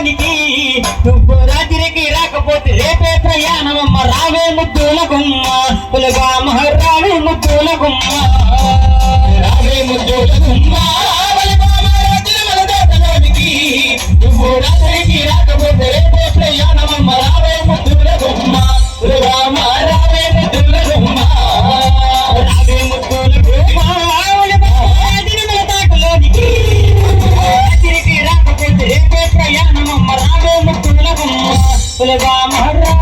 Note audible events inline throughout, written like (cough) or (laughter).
లోనికి నువ్వు రాత్రికి రాకపోతే రేపే ప్రయాణమమ్మ రావే ముద్దుల గుమ్మ. పులగామ రావే ముద్దుల గుమ్మ. రావే ముద్దుల గుమ్మ. నువ్వు రాత్రికి రాకపోతే రేపే ప్రయాణమమ్మ రావే ముద్దు కులగా మహారాజు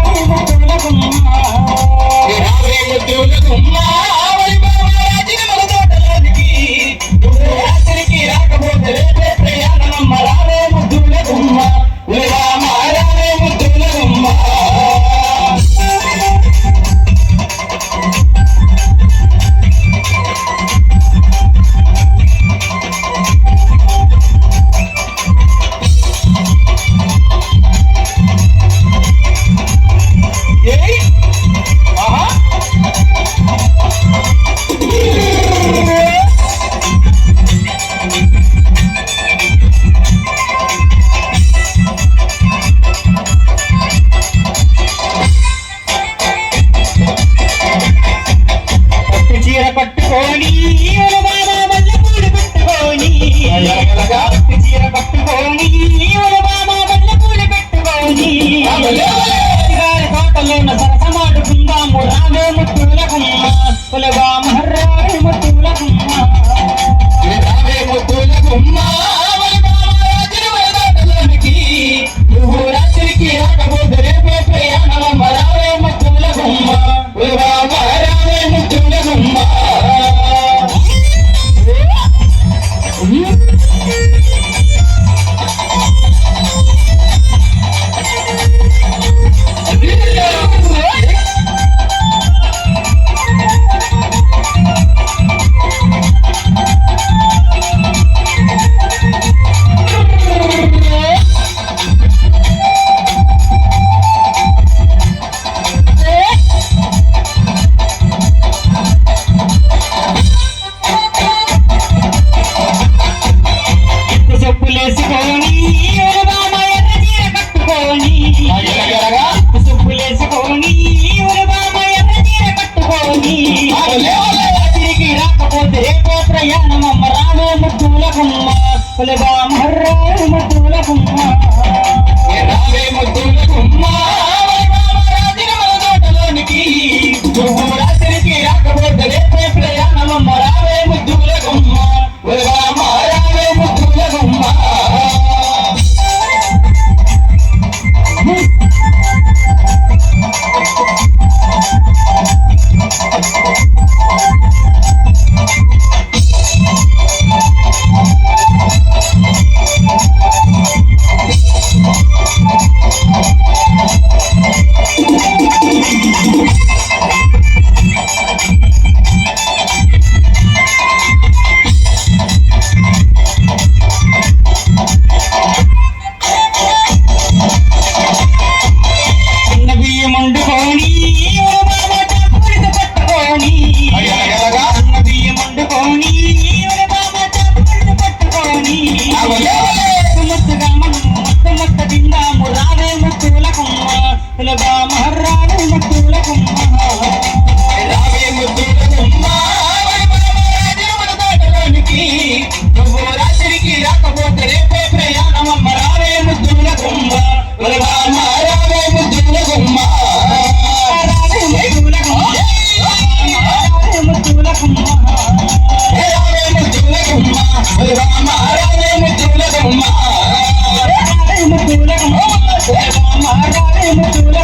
పట్టుకోని బాబా మళ్ళీ చీర పట్టుకోని కట్టుకొని కట్టుకొని సుబ్బులేసుకొని కట్టుకొని తిరిగి రాకపోతే రేపో ప్రయాణం అమ్మ ముద్దుల కుమ్మ కులగా మర్రావు ముద్దుల కుమ్మ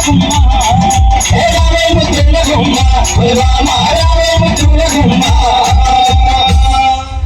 冲 (laughs) 啊